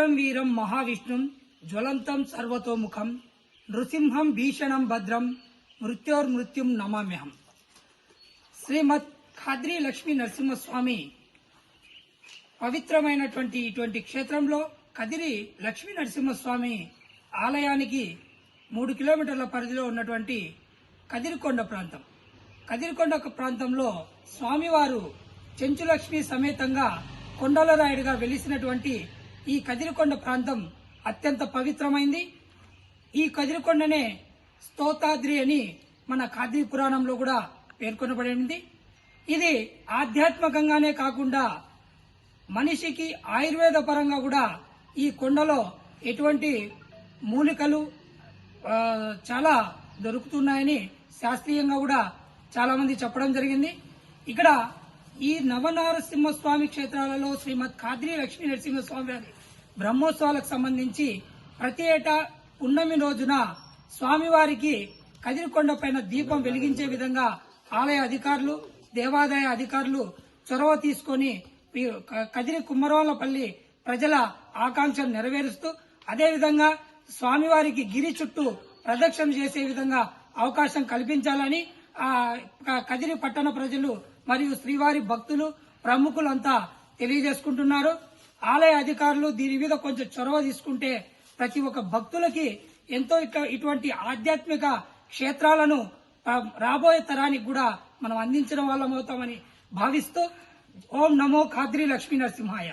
ఉగ్రం వీరం మహావిష్ణుం జ్వలంతం సర్వతోముఖం నృసింహం భీషణం భద్రం మృత్యోర్మృత్యుం నమామ్యహం. శ్రీమద్ ఖాద్రి లక్ష్మీ నరసింహస్వామి పవిత్రమైనటువంటి ఇటువంటి క్షేత్రంలో కదిరి లక్ష్మీ నరసింహస్వామి ఆలయానికి మూడు కిలోమీటర్ల పరిధిలో ఉన్నటువంటి కదిరికొండ ప్రాంతం. కదిరికొండ ప్రాంతంలో స్వామివారు చెంచులక్ష్మి సమేతంగా కొండల రాయుడుగా వెలిసినటువంటి ఈ కదిరికొండ ప్రాంతం అత్యంత పవిత్రమైంది. ఈ కదిరికొండనే స్తోతాద్రి అని మన కాద్రి పురాణంలో కూడా పేర్కొనబడింది. ఇది ఆధ్యాత్మికంగానే కాకుండా మనిషికి ఆయుర్వేద పరంగా కూడా ఈ కొండలో ఎటువంటి మూలికలు చాలా దొరుకుతున్నాయని శాస్త్రీయంగా కూడా చాలామంది చెప్పడం జరిగింది. ఇక్కడ ఈ నవనారసింహస్వామి క్షేత్రాలలో శ్రీమద్ ఖాద్రి లక్ష్మీ నరసింహస్వామి వారి బ్రహ్మోత్సవాలకు సంబంధించి ప్రతి ఏటా పున్నమి రోజున స్వామివారికి కదిరికొండ పైన దీపం వెలిగించే విధంగా ఆలయ అధికారులు దేవాదాయ అధికారులు చొరవ తీసుకొని కదిరి కుమ్మరోలపల్లి ప్రజల ఆకాంక్షలు నెరవేరుస్తూ అదేవిధంగా స్వామివారికి గిరి చుట్టూ ప్రదక్షిణ చేసే విధంగా అవకాశం కల్పించాలని కదిరి పట్టణ ప్రజలు మరియు శ్రీవారి భక్తులు ప్రముఖులంతా తెలియజేసుకుంటున్నారు. ఆలయ అధికారులు దీని మీద కొంచెం చొరవ తీసుకుంటే ప్రతి ఒక్క భక్తులకి ఎంతో ఇటువంటి ఆధ్యాత్మిక క్షేత్రాలను రాబోయే తరానికి కూడా మనం అందించడం వల్ల అవుతామని భావిస్తూ ఓం నమో ఖాద్రి లక్ష్మీ నరసింహాయ.